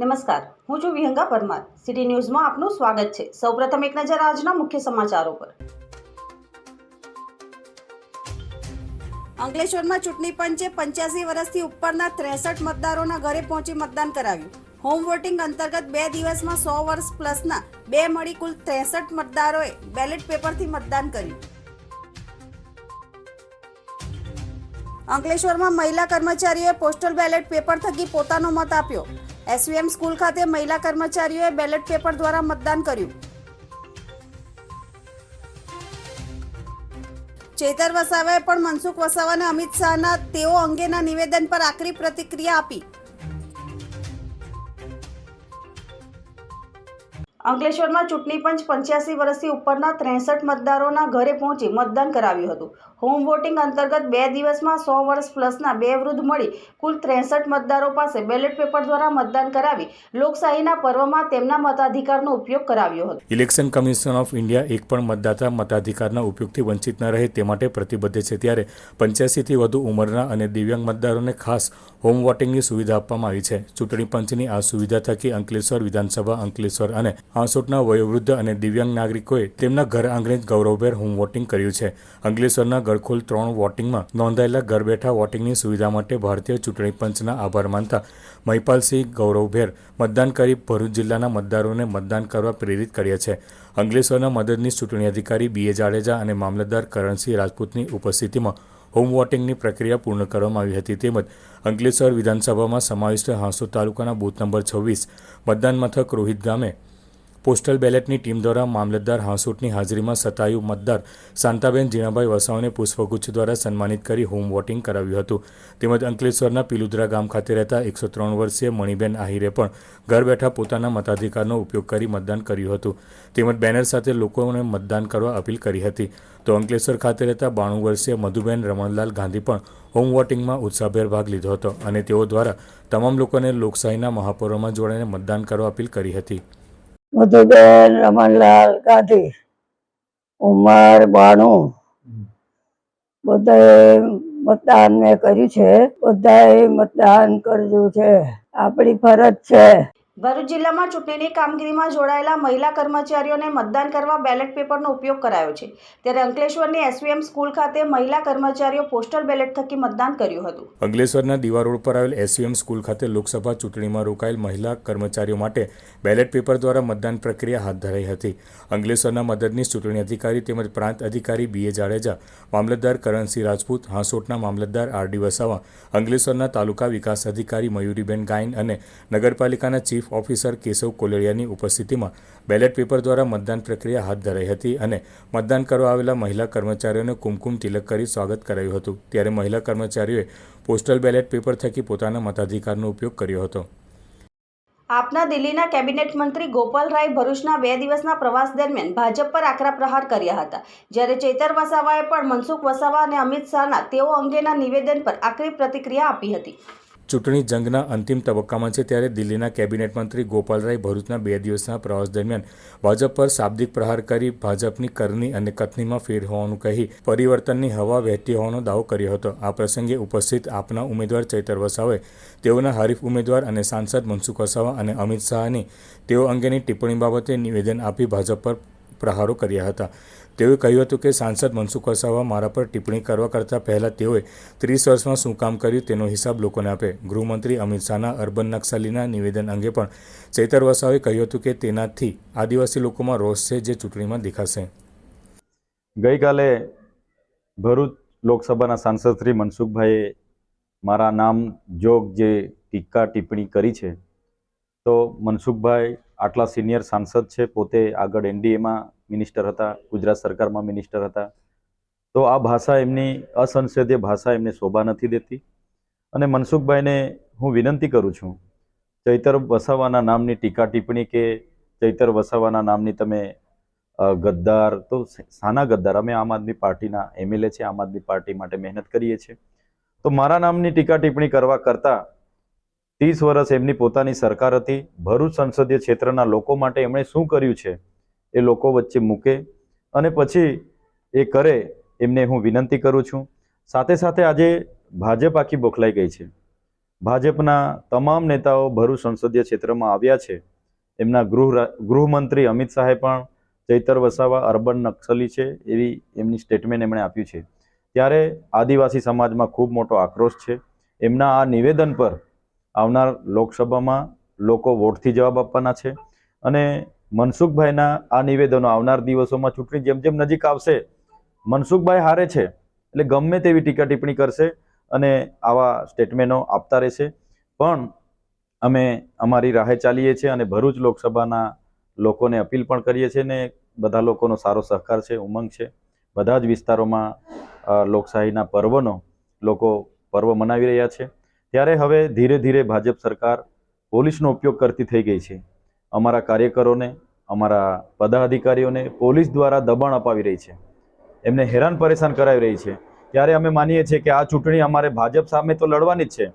નમસ્કાર, હું છું વિહંગા પરમાર. સિટી ન્યૂઝમાં આપનું સ્વાગત છે. સૌપ્રથમ એક નજર આજના મુખ્ય સમાચારો પર. અંકલેશ્વરમાં ચૂંટણી પંચે પંચ્યાસી વર્ષથી ઉપરના ત્રેસઠ મતદારોના ઘરે પહોંચી મતદાન કરાવ્યું. હોમ વોટિંગ અંતર્ગત બે દિવસમાં સો વર્ષ પ્લસના બે મળી કુલ ત્રેસઠ મતદારોએ બેલેટ પેપરથી મતદાન કર્યું. અંકલેશ્વરમાં મહિલા કર્મચારીઓએ પોસ્ટલ બેલેટ પેપર થકી પોતાનો મત આપ્યો. એસવીએમ સ્કૂલ ખાતે મહિલા કર્મચારીઓએ બેલેટ પેપર દ્વારા મતદાન કર્યું. ચેતર વસાવાએ પણ મનસુખ વસાવાને અમિત શાહના તેઓ અંગેના નિવેદન પર આકરી પ્રતિક્રિયા આપી. અંકલેશ્વરમાં ચૂંટણી પંચ પંચ્યાસી વર્ષથી ઉપરના ત્રેસઠ મતદારોના ઘરે પહોંચી મતદાન કરાવ્યું હતું. હોમ વોટિંગ અંતર્ગત બે દિવસમાં સો વર્ષ પ્લસના બે વૃદ્ધ મળી કુલ ત્રેસઠ મતદારો પાસે બેલેટ પેપર દ્વારા મતદાન કરાવી લોકશાહીના પર્વમાં તેમના મતાધિકારનો ઉપયોગ કરાવ્યો હતો. ઇલેક્શન કમિશન ઓફ ઇન્ડિયા એક પણ મતદાતા મતાધિકારના ઉપયોગથી વંચિત ન રહે તે માટે પ્રતિબદ્ધ છે. ત્યારે પંચ્યાસીથી વધુ ઉંમરના અને દિવ્યાંગ મતદારોને ખાસ હોમ વોટિંગની સુવિધા આપવામાં આવી છે. ચૂંટણી પંચની આ સુવિધા થકી અંકલેશ્વર વિધાનસભા, અંકલેશ્વર અને આસોટના વયોવૃદ્ધ અને દિવ્યાંગ નાગરિકોએ તેમના ઘર આંગણે ગૌરવભેર હોમ વોટિંગ કર્યું છે. અંકલેશ્વરના ગરખોલ ત્રણ વોટિંગમાં નોંધાયેલા ઘર બેઠા વોટિંગની સુવિધા માટે ભારતીય ચૂંટણી પંચના આભાર માનતા મહિપાલસિંહ ગૌરવભેર મતદાન કરી ભરૂચ જિલ્લાના મતદારોને મતદાન કરવા પ્રેરિત કર્યા છે. અંકલેશ્વરના મદદનીશ ચૂંટણી અધિકારી બી. એ. જાડેજા અને મામલતદાર કરણસિંહ રાજપૂતની ઉપસ્થિતિમાં હોમ વોટિંગની પ્રક્રિયા પૂર્ણ કરવામાં આવી હતી. તેમજ અંકલેશ્વર વિધાનસભામાં સમાવિષ્ટ હાંસોદ તાલુકાના બૂથ નંબર છવ્વીસ મતદાન મથક રોહિત ગામે પોસ્ટલ બેલેટની ટીમ દ્વારા મામલતદાર હાંસોટની હાજરીમાં સતાયુ મતદાર શાંતાબેન જીણાભાઈ વસાવાને પુષ્પગુચ્છ દ્વારા સન્માનિત કરી હોમ વોટિંગ કરાવ્યું હતું. તેમજ અંકલેશ્વરના પિલુદ્રા ગામ ખાતે રહેતા એકસો ત્રણ વર્ષીય મણિબેન આહિરે પણ ઘર બેઠા પોતાના મતાધિકારનો ઉપયોગ કરી મતદાન કર્યું હતું. તેમજ બેનર સાથે લોકોને મતદાન કરવા અપીલ કરી હતી. તો અંકલેશ્વર ખાતે રહેતા બાણું વર્ષીય મધુબેન રમણલાલ ગાંધી પણ હોમ વોટિંગમાં ઉત્સાહભેર ભાગ લીધો હતો અને તેઓ દ્વારા તમામ લોકોને લોકશાહીના મહાપર્વમાં જોડાઈને મતદાન કરવા અપીલ કરી હતી. મધુબેન રમણલાલ ગાંધી ઉંમર બાણું. બધાએ મતદાન મેં કર્યું છે. બધાએ મતદાન કર્યું છે. આપણી ફરજ છે. ભરૂચ જિલ્લામાં ચૂંટણીની કામગીરીમાં જોડાયેલા મહિલા કર્મચારીઓને મતદાન કરવા બેલેટ પેપરનો ઉપયોગ કરાયો છે. ત્યારે અંકલેશ્વરની એસવીએમ સ્કૂલ ખાતે મહિલા કર્મચારીઓ પોસ્ટલ બેલેટ થકી મતદાન કર્યું હતું. અંકલેશ્વરના દીવા પર આવેલ એસવીએમ સ્કૂલ ખાતે લોકસભા ચૂંટણીમાં રોકાયેલ મહિલા કર્મચારીઓ માટે બેલેટ પેપર દ્વારા મતદાન પ્રક્રિયા હાથ ધરાઈ હતી. અંકલેશ્વરના મદદનીશ ચૂંટણી અધિકારી તેમજ પ્રાંત અધિકારી બી એ જાડેજા મામલતદાર કરણસિંહ રાજપૂત, હાંસોટના મામલતદાર આર ડી વસાવા, અંગલેશ્વરના તાલુકા વિકાસ અધિકારી મયુરીબેન ગાયન અને નગરપાલિકાના ચીફ ઓફિસર કેશવ કોલેડિયાની ઉપસ્થિતિમાં બેલેટ પેપર દ્વારા મતદાન પ્રક્રિયા હાથ ધરાઈ હતી અને મતદાન કરવા આવેલા મહિલા કર્મચારીઓને કુમકુમ તિલક કરી સ્વાગત કરાયું હતું. ત્યારે મહિલા કર્મચારીઓએ પોસ્ટલ બેલેટ પેપર થકી પોતાના મતાધિકારનો ઉપયોગ કર્યો હતો. આપના દિલ્હીના કેબિનેટ મંત્રી ગોપાલરાય ભરૂચના બે દિવસના પ્રવાસ દરમિયાન ભાજપ પર આકરા પ્રહાર કર્યા હતા. જ્યારે ચેતર વસાવાએ પણ મનસુખ વસાવા અને અમિત શાહના તેઓ અંગેના નિવેદન પર આકરી પ્રતિક્રિયા આપી હતી. ચૂંટણી જંગના અંતિમ તબક્કામાં છે ત્યારે દિલ્હીના કેબિનેટ મંત્રી ગોપાલરાય ભરૂચના બે દિવસના પ્રવાસ દરમિયાન ભાજપ પર શાબ્દિક પ્રહાર કરી ભાજપની કરની અને કથનીમાં ફેર હોવાનું કહી પરિવર્તનની હવા વહેતી હોવાનો દાવો કર્યો હતો. આ પ્રસંગે ઉપસ્થિત આપના ઉમેદવાર ચૈતર વસાવાએ તેઓના હરીફ ઉમેદવાર અને સાંસદ મનસુખ વસાવા અને અમિત શાહની તેઓ અંગેની ટિપ્પણી બાબતે નિવેદન આપી ભાજપ પર પ્રહારો કર્યા હતા. તેઓએ કહ્યું હતું કે સાંસદ મનસુખ વસાવા મારા પર ટિપ્પણી કરવા કરતાં પહેલાં તેઓએ ત્રીસ વર્ષમાં શું કામ કર્યું તેનો હિસાબ લોકોને આપે. ગૃહમંત્રી અમિત શાહના અર્બન નક્સલીના નિવેદન અંગે પણ ચૈતર વસાવાએ કહ્યું હતું કે તેનાથી આદિવાસી લોકોમાં રોષ છે જે ચૂંટણીમાં દેખાશે. ગઈકાલે ભરૂચ લોકસભાના સાંસદ શ્રી મનસુખભાઈએ મારા નામ જોગ જે ટીકા ટિપ્પણી કરી છે, તો મનસુખભાઈ આટલા સિનિયર સાંસદ છે, પોતે આગળ એનડીએમાં મિનિસ્ટર હતા, ગુજરાત સરકારમાં મિનિસ્ટર હતા. તો આ ભાષા એમની અસંસદીય ભાષા એમને શોભા નથી દેતી. અને મનસુખભાઈને હું વિનંતી કરું છું, ચૈતર વસાવાના નામની ટીકા ટિપ્પણી કે ચૈતર વસાવાના નામની તમે ગદ્દાર, તો સાના ગદ્દાર, અમે આમ આદમી પાર્ટીના એમએલએ છે, આમ આદમી પાર્ટી માટે મહેનત કરીએ છીએ. તો મારા નામની ટીકા ટિપ્પણી કરવા કરતાં ત્રીસ વર્ષ એમની પોતાની સરકાર હતી. ભરૂચ સંસદીય ક્ષેત્રના લોકો માટે એમણે શું કર્યું છે? એ લોકો વચ્ચે મૂકે અને પછી એ કરે એમને હું વિનંતી કરું છું. સાથે સાથે આજે ભાજપ આખી બોખલાઈ ગઈ છે. ભાજપના તમામ નેતાઓ ભરૂચ સંસદીય ક્ષેત્રમાં આવ્યા છે. એમના ગૃહ ગૃહમંત્રી અમિત શાહે પણ ચૈતર વસાવા, અર્બન નક્સલી છે એવી એમની સ્ટેટમેન્ટ એમણે આપ્યું છે. ત્યારે આદિવાસી સમાજમાં ખૂબ મોટો આક્રોશ છે. એમના આ નિવેદન પર આવનાર લોકસભામાં લોકો વોટથી જવાબ આપવાના છે અને મનસુખભાઈના આ નિવેદનો આવનાર દિવસોમાં ચૂંટણી જેમ જેમ નજીક આવશે, મનસુખભાઈ હારે છે, એટલે ગમે તેવી ટીકા ટિપ્પણી કરશે અને આવા સ્ટેટમેન્ટો આપતા રહેશે. પણ અમે અમારી રાહે ચાલીએ છીએ અને ભરૂચ લોકસભાના લોકોને અપીલ પણ કરીએ છીએ ને બધા લોકોનો સારો સહકાર છે, ઉમંગ છે. બધા જ વિસ્તારોમાં લોકશાહીના પર્વનો લોકો પર્વ મનાવી રહ્યા છે. ત્યારે હવે ધીરે ધીરે ભાજપ સરકાર પોલીસનો ઉપયોગ કરતી થઈ ગઈ છે. અમારા કાર્યકરોને, અમારા પદાધિકારીઓને પોલીસ દ્વારા દબાણ અપાવી રહી છે. એમને હેરાન પરેશાન કરાવી રહી છે. ત્યારે અમે માનીએ છીએ કે આ ચૂંટણી અમારે ભાજપ સામે તો લડવાની જ છે.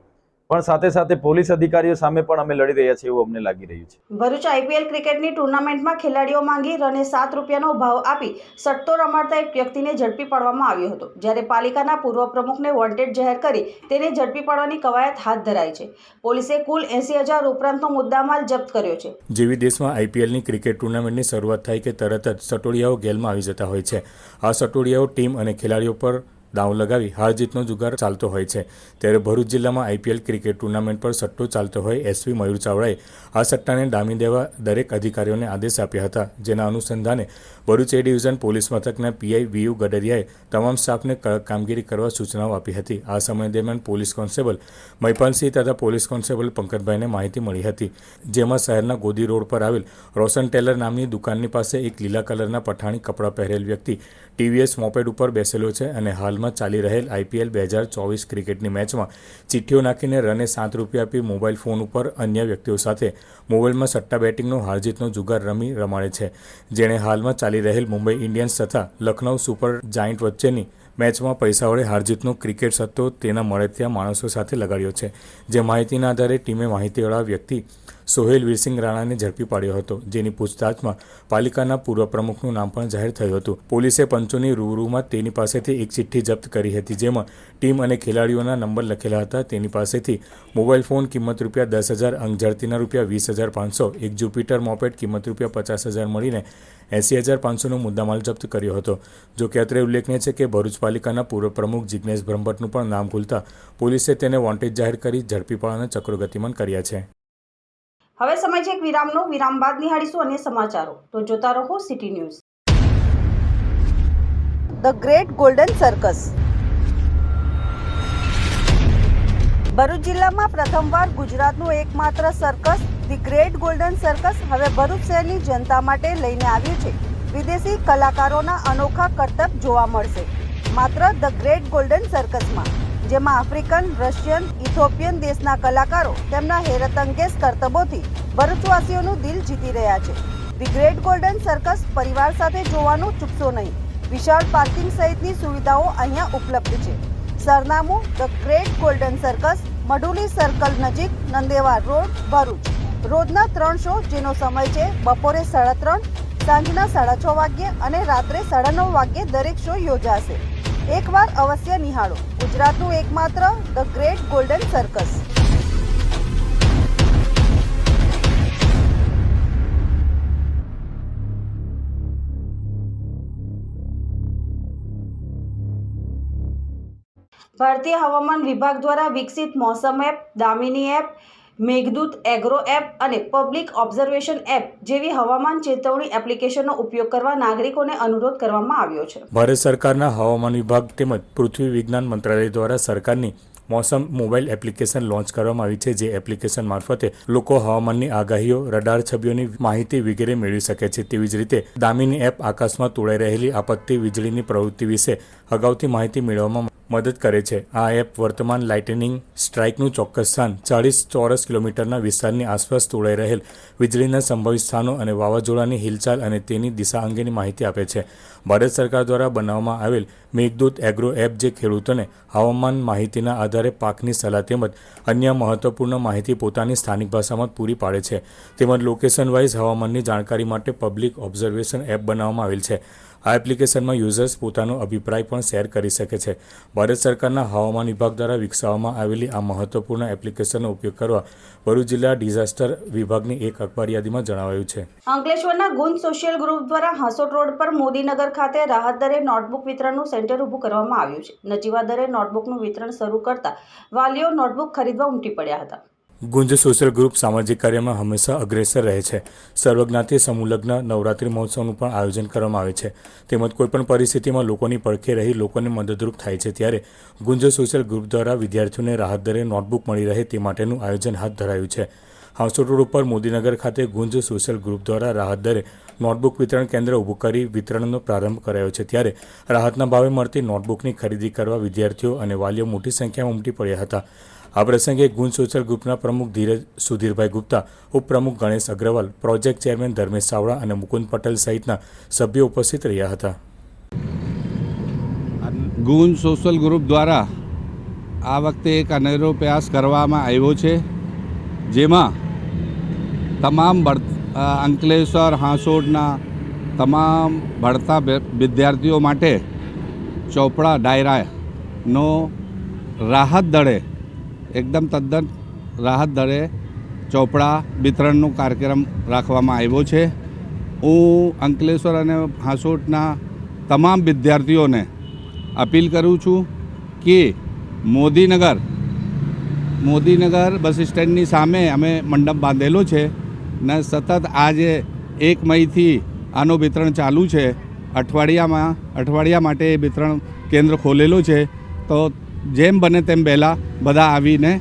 પણ સાથે સાથે પોલીસ અધિકારીઓ સામે પણ અમે લડી રહ્યા છીએ એવું અમને લાગી રહ્યું છે. ભરૂચ આઈપીએલ ક્રિકેટની ટુર્નામેન્ટમાં ખેલાડીઓ માંગી રને સાત રૂપિયાનો ભાવ આપી સટ્ટો રમાડતા એક વ્યક્તિને ઝડપી પાડવામાં આવ્યો હતો. જ્યારે પાલિકાના પૂર્વ પ્રમુખને વોન્ટેડ જાહેર કરી તેને ઝડપી પાડવાની કવાયત હાથ ધરાઈ છે. પોલીસે કુલ એંસી હજાર ઉપરાંતનો મુદ્દામાલ જપ્ત કર્યો છે. જેવી દેશમાં આઈપીએલની ક્રિકેટ ટુર્નામેન્ટની શરૂઆત થાય કે તરત જ સટોડિયાઓ ગેલમાં આવી જતા હોય છે. આ સટોડિયાઓ ટીમ અને ખેલાડીઓ પર દાવ લગાવી હાર જીતનો જુગાર ચાલતો હોય છે. ત્યારે ભરૂચ જિલ્લામાં આઈપીએલ ક્રિકેટ ટુર્નામેન્ટ પર સટ્ટો ચાલતો હોય એસવી મયુર ચાવડાએ આ સટ્ટાને ડામી દેવા દરેક અધિકારીઓને આદેશ આપ્યા હતા, જેના અનુસંધાને ભરૂચ એ ડિવિઝન પોલીસ મથકના પીઆઈ વીયુ ગડરિયાએ તમામ સ્ટાફને કામગીરી કરવા સૂચનાઓ આપી હતી. આ સમય દરમિયાન પોલીસ કોન્સ્ટેબલ મહિપાલસિંહ તથા પોલીસ કોન્સ્ટેબલ પંકજભાઈને માહિતી મળી હતી, જેમાં શહેરના ગોદી રોડ પર આવેલ રોશન ટેલર નામની દુકાનની પાસે એક લીલા કલરના પઠાણી કપડાં પહેરેલ વ્યક્તિ ટીવીએસ મોપેડ ઉપર બેસેલો છે અને હાલમાં ચાલી રહેલ આઈપીએલ બે હજાર ચોવીસ ક્રિકેટની મેચમાં ચિઠ્ઠીઓ નાખીને રને સાત રૂપિયા આપી મોબાઈલ ફોન ઉપર અન્ય વ્યક્તિઓ સાથે મોબાઈલમાં સટ્ટા બેટિંગનો હારજીતનો જુગાર રમી રમાડે છે. જેણે હાલમાં ચાલી રહેલ મુંબઈ ઇન્ડિયન્સ તથા લખનૌ સુપર જાયન્ટ વચ્ચેની મેચમાં પૈસા વડે હારજીતનો ક્રિકેટ સત્તો તેના મળે ત્યાં માણસો સાથે લગાડ્યો છે. જે માહિતીના આધારે ટીમે માહિતીવાળા વ્યક્તિ સોહેલ વીરસિંહ રાણાને ઝડપી પાડ્યો હતો, જેની પૂછતાછમાં પાલિકાના પૂર્વ પ્રમુખનું નામ પણ જાહેર થયું હતું. પોલીસે પંચોની રૂબરૂમાં તેની પાસેથી એક ચિઠ્ઠી જપ્ત કરી હતી, જેમાં ટીમ અને ખેલાડીઓના નંબર લખેલા હતા. તેની પાસેથી મોબાઈલ ફોન કિંમત રૂપિયા દસ હજાર અંક ઝડતીના રૂપિયા વીસ હજાર પાંચસો, એક જુપિટર મોપેટ કિંમત રૂપિયા પચાસ હજાર મળીને એંસી હજાર પાંચસોનો મુદ્દામાલ જપ્ત કર્યો હતો. જો કે અત્રે ઉલ્લેખનીય છે કે ભરૂચ પાલિકાના પૂર્વ પ્રમુખ જિજ્ઞેશ બ્રહ્મભટ્ટનું પણ નામ ખુલતા પોલીસે તેને વોન્ટેડ જાહેર કરી ઝડપી પાડવાના ચક્રો ગતિમાન કર્યા છે. હવે સમય છે એક વિરામનો. વિરામ બાદ નિહાળીશું અન્ય સમાચારો. તો જોતા રહો city news. The great golden circus. Bharuch જિલ્લામાં પ્રથમવાર ગુજરાતનું એકમાત્ર circus the great golden circus હવે ભરૂચ શહેરની જનતા માટે લઈને આવ્યું છે. વિદેશી કલાકારોના અનોખા કરતબ જોવા મળશે. માત્ર ધ ગ્રેટ ગોલ્ડન સર્કસમાં, જેમાં આફ્રિકન, રશિયન, ઇથોપિયન દેશના કલાકારો તેમના હેરતઅંગેજ કરતબોથી ભરૂચવાસીઓનું દિલ જીતી રહ્યા છે. ધી ગ્રેટ ગોલ્ડન સર્કસ પરિવાર સાથે જોવાનું ચૂકશો નહીં. વિશાળ પાર્કિંગ સહિતની સુવિધાઓ અહીંયા ઉપલબ્ધ છે. સરનામું the great golden circus Maduli circle નજીક નંદેવા રોડ, ભરૂચ. રોજના ત્રણ શો, જેનો સમય છે બપોરે સાડા ત્રણ, સાંજના સાડા છ વાગ્યે અને રાત્રે સાડા નવ વાગ્યે દરેક શો યોજાશે. એકવાર અવશ્ય નિહાળો. ગુજરાતનું એકમાત્ર ધ ગ્રેટ ગોલ્ડન સર્કસ. ભારતીય હવામાન વિભાગ દ્વારા વિકસિત Mausam app, Damini app Meghdoot agro app અને પબ્લિક ઓબ્ઝર્વેશન એપ જેવી હવામાન ચેતવણી એપ્લિકેશનનો ઉપયોગ કરવા નાગરિકોને અનુરોધ કરવામાં આવ્યો છે. ભારત સરકારના હવામાન વિભાગ તેમજ પૃથ્વી વિજ્ઞાન મંત્રાલય દ્વારા સરકારની મોસમ મોબાઈલ એપ્લિકેશન લોન્ચ કરવામાં આવી છે, જે એપ્લિકેશન મારફતે લોકો હવામાનની આગાહીઓ, રડાર છબીઓની માહિતી વગેરે મેળવી શકે છે. તેવી જ રીતે દામિની એપ આકાશમાં તોડાઈ રહેલી આપત્તિ વીજળીની પ્રવૃત્તિ વિશે અગાઉથી માહિતી મેળવવામાં મદદ કરે છે. આ એપ વર્તમાન લાઇટનિંગ સ્ટ્રાઇકનું ચોક્કસ સ્થાન, ચાળીસ ચોરસ કિલોમીટરના વિસ્તારની આસપાસ તોડાઈ રહેલ વીજળીના સંભવિત સ્થાનો અને વાવાઝોડાની હિલચાલ અને તેની દિશા અંગેની માહિતી આપે છે. ભારત સરકાર દ્વારા બનાવવામાં આવેલ મેઘદૂત એગ્રો એપ જે ખેડૂતોને હવામાન માહિતીના આધારે પાકની સલાહ તેમજ અન્ય મહત્વપૂર્ણ માહિતી પોતાની સ્થાનિક ભાષામાં પૂરી પાડે છે. તેમજ લોકેશન વાઇઝ હવામાનની જાણકારી માટે પબ્લિક ઓબ્ઝર્વેશન એપ બનાવવામાં આવેલ છે. આ એપ્લિકેશનમાં યુઝર્સ પોતાનો અભિપ્રાય પણ શેર કરી શકે છે. ભારત સરકારના હવામાન વિભાગ દ્વારા વિકસાવવામાં આવેલી આ મહત્વપૂર્ણ એપ્લિકેશનનો ઉપયોગ કરવા ભરૂચ જિલ્લા ડિઝાસ્ટર વિભાગની એક અખબાર યાદીમાં જણાવાયું છે. અંકલેશ્વરના ગુંજ સોશિયલ ગ્રુપ દ્વારા હાંસોટ રોડ પર મોદીનગર ખાતે રાહત દરે નોટબુક વિતરણનું સેન્ટર ઊભું કરવામાં આવ્યું છે. નજીવા દરે નોટબુકનું વિતરણ શરૂ કરતા વાલીઓ નોટબુક ખરીદવા ઉમટી પડ્યા હતા. ગુંજ સોશિયલ ગ્રુપ સામાજિક કાર્યમાં હંમેશા અગ્રેસર રહે છે. સર્વજ્ઞાતિ સમૂહલગ્ન નવરાત્રિ મહોત્સવનું પણ આયોજન કરવામાં આવે છે. તેમજ કોઈપણ પરિસ્થિતિમાં લોકોની પડખે રહી લોકોને મદદરૂપ થાય છે. ત્યારે ગુંજ સોશિયલ ગ્રુપ દ્વારા વિદ્યાર્થીઓને રાહત દરે નોટબુક મળી રહે તે માટેનું આયોજન હાથ ધરાયું છે. હાઉસોટ રોડ ઉપર મોદીનગર ખાતે ગુંજ સોશિયલ ગ્રુપ દ્વારા રાહત દરે નોટબુક વિતરણ કેન્દ્ર ઊભું કરી વિતરણનો પ્રારંભ કરાયો છે. ત્યારે રાહતના ભાવે મળતી નોટબુકની ખરીદી કરવા વિદ્યાર્થીઓ અને વાલીઓ મોટી સંખ્યામાં ઉમટી પડ્યા હતા. આ પ્રસંગે ગુણ સોશિયલ ગ્રુપના પ્રમુખ ધીરજ સુધીરભાઈ ગુપ્તા, ઉપપ્રમુખ ગણેશ અગ્રવાલ, પ્રોજેક્ટ ચેરમેન ધર્મેશ ચાવડા અને મુકુંદ પટેલ સહિતના સભ્યો ઉપસ્થિત રહ્યા હતા. ગુણ સોશિયલ ગ્રુપ દ્વારા આ વખતે એક અનેરો પ્રયાસ કરવામાં આવ્યો છે, જેમાં તમામ અંકલેશ્વર હાંસોડના તમામ ભણતા વિદ્યાર્થીઓ માટે ચોપડા, ડાયરાનો રાહત દળે એકદમ તદ્દન રાહત દરે ચોપડા વિતરણનો કાર્યક્રમ રાખવામાં આવ્યો છે. હું અંકલેશ્વર અને હાંસોટના તમામ વિદ્યાર્થીઓને અપીલ કરું છું કે મોદીનગર મોદીનગર બસ સ્ટેન્ડની સામે અમે મંડપ બાંધેલો છે ને સતત આજે એક મઈથી આનું વિતરણ ચાલુ છે. અઠવાડિયામાં, અઠવાડિયા માટે એ વિતરણ કેન્દ્ર ખોલેલું છે. તો જેમ બને તેમ પહેલાં બધા આવીને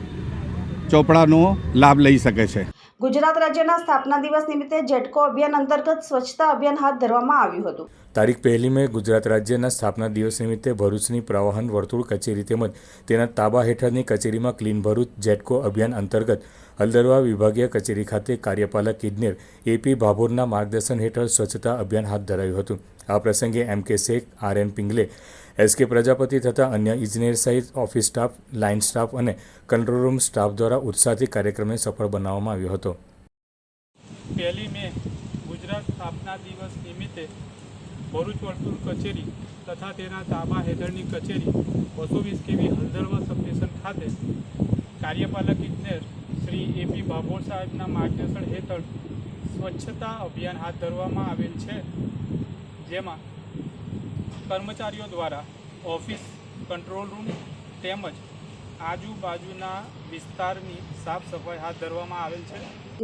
ચોપડાનો લાભ લઈ શકે છે. ગુજરાત રાજ્યના સ્થાપના દિવસ નિમિત્તે જેટકો અભિયાન અંતર્ગત સ્વચ્છતા અભિયાન હાથ ધરવામાં આવ્યું હતું. તારીખ પહેલી મે ગુજરાત રાજ્યના સ્થાપના દિવસ નિમિત્તે ભરૂચની પ્રવાહન વર્તુળ કચેરી તેમજ તેના તાબા હેઠળની કચેરીમાં ક્લીન ભરૂચ જેટકો અભિયાન અંતર્ગત હલદરવા વિભાગીય કચેરી ખાતે કાર્યપાલક ઇજનેર એપી ભાભોરના માર્ગદર્શન હેઠળ સ્વચ્છતા અભિયાન હાથ ધરાયું હતું. આ પ્રસંગે M K Shaikh R N Pingle S Prajapati તથા અન્ય ઇજનેર સહિત ઓફિસ સ્ટાફ, લાઇન સ્ટાફ અને કંટ્રોલ રૂમ સ્ટાફ દ્વારા ઉત્સાહથી કાર્યક્રમને સફળ બનાવવામાં આવ્યો હતો. પહેલી મે ગુજરાત સ્થાપના દિવસ નિમિત્તે ભરૂચ વર્તુળ કચેરી તથા તેના તાબા હેઠળની કચેરી બસો વીસ કેવી હલદરવા સબસ્ટેશન ખાતે કાર્યપાલક ઇજનેર શ્રી એપી ભાભોર સાહેબના માર્ગદર્શન હેઠળ સ્વચ્છતા અભિયાન હાથ ધરવામાં આવેલ છે. જેમાં કર્મચારીઓ દ્વારા ઓફિસ, કંટ્રોલ રૂમ તેમજ આજુબાજુના વિસ્તારની સાફ સફાઈ હાથ ધરવામાં આવેલ છે.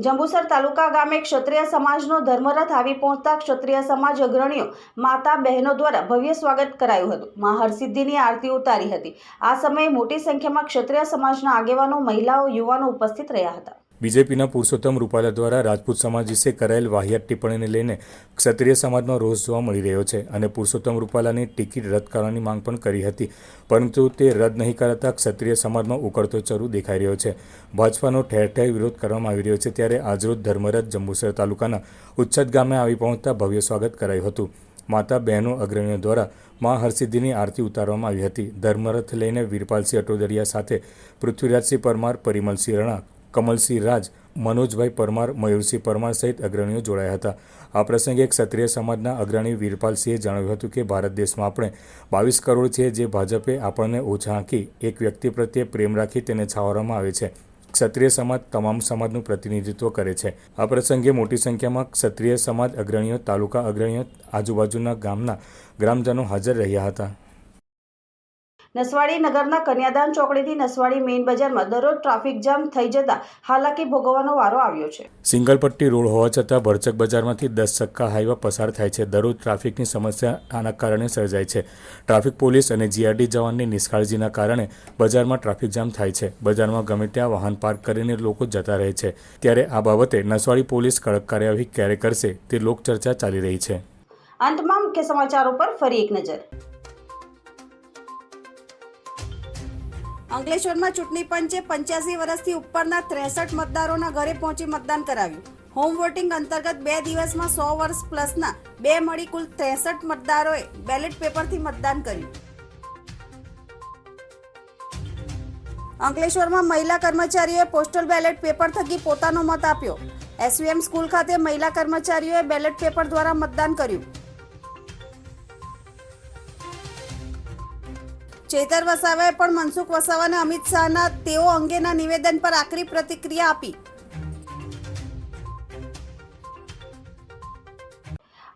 જંબુસર તાલુકા ગામે ક્ષત્રિય સમાજનો ધર્મરથ આવી પહોંચતા ક્ષત્રિય સમાજ અગ્રણીઓ માતા બહેનો દ્વારા ભવ્ય સ્વાગત કરાયું હતું. મા હરસિદ્ધિની આરતી ઉતારી હતી. આ સમયે મોટી સંખ્યામાં ક્ષત્રિય સમાજના આગેવાનો, મહિલાઓ, યુવાનો ઉપસ્થિત રહ્યા હતા. બીજેપીના પુરુષોત્તમ રૂપાલા દ્વારા રાજપૂત સમાજ વિશે કરાયેલ વાહિયાત ટિપ્પણીને લઈને ક્ષત્રિય સમાજમાં રોષ જોવા મળી રહ્યો છે અને પુરુષોત્તમ રૂપાલાની ટિકિટ રદ કરવાની માંગ પણ કરી હતી. પરંતુ તે રદ નહીં કરાતા ક્ષત્રિય સમાજમાં ઉકળતો ચરુ દેખાઈ રહ્યો છે. ભાજપાનો ઠેર ઠેર વિરોધ કરવામાં આવી રહ્યો છે ત્યારે આજરોજ ધર્મરથ જંબુસર તાલુકાના ઉચ્છદ ગામે આવી પહોંચતા ભવ્ય સ્વાગત કરાયું હતું. માતા, બહેનો, અગ્રણીઓ દ્વારા મા હરસિદ્ધિની આરતી ઉતારવામાં આવી હતી. ધર્મરથ લઈને વીરપાલસિંહ અટોદરિયા સાથે પૃથ્વીરાજસિંહ પરમાર, પરિમલસિંહ રણા કમલસિંહ રાજ, મનોજભાઈ પરમાર, મયુરસિંહ પરમાર સહિત અગ્રણીઓ જોડાયા હતા. આ પ્રસંગે ક્ષત્રિય સમાજના અગ્રણી વીરપાલસિંહે જણાવ્યું હતું કે, ભારત દેશમાં આપણે બાવીસ કરોડ છે જે ભાજપે આપણને ઓછા આંકી. એક વ્યક્તિ પ્રત્યે પ્રેમ રાખી તેને છાવરવામાં આવે છે. ક્ષત્રિય સમાજ તમામ સમાજનું પ્રતિનિધિત્વ કરે છે. આ પ્રસંગે મોટી સંખ્યામાં ક્ષત્રિય સમાજ અગ્રણીઓ, તાલુકા અગ્રણીઓ, આજુબાજુના ગામના ગ્રામજનો હાજર રહ્યા હતા. નસવાડી નગરના કન્યાદાન ચોકડીથી નસવાડી મેઇન બજારમાં દરરોજ ટ્રાફિક જામ થઈ જતા હાલાકી ભોગવવાનો વારો આવ્યો છે. સિંગલ પટ્ટી રોડ હોવા છતાં ભરચક બજારમાંથી દસ ચક્કા હાઈવે પસાર થાય છે. દરરોજ ટ્રાફિકની સમસ્યા આના કારણે સર્જાય છે. ટ્રાફિક પોલીસ અને જીઆરડી જવાનની નિષ્કાળજીના કારણે બજારમાં ટ્રાફિક જામ થાય છે. બજારમાં ગમે ત્યાં વાહન પાર્ક કરીને લોકો જતા રહે છે. ત્યારે આ બાબતે નસવાડી પોલીસ કડક કાર્યવાહી ક્યારે કરશે તે લોકચર્ચા ચાલી રહી છે. અંતમાં મુખ્ય સમાચારો પર ફરી એક નજર. અંકલેશ્વરમાં ચૂંટણી પંચે પંચ્યાસી વર્ષથી ઉપરના ત્રેસઠ મતદારોના ઘરે પહોંચી મતદાન કરાવ્યું. હોમ વોટિંગ અંતર્ગત બે દિવસમાં સો વર્ષ પ્લસના બે મળી કુલ ત્રેસઠ મતદારોએ બેલેટ પેપરથી મતદાન કર્યું. અંકલેશ્વરમાં મહિલા કર્મચારીઓએ પોસ્ટલ બેલેટ પેપર થકી પોતાનો મત આપ્યો. એસવીએમ સ્કૂલ ખાતે મહિલા કર્મચારીઓએ બેલેટ પેપર દ્વારા મતદાન કર્યું. ચેતર વસાવાએ પણ મનસુખ વસાવાને અમિત શાહના તેઓ અંગેના નિવેદન પર આકરી પ્રતિક્રિયા આપી.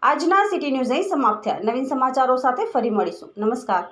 આજના સિટી ન્યૂઝ અહીં સમાપ્ત થયા. નવીન સમાચારો સાથે ફરી મળીશું. નમસ્કાર.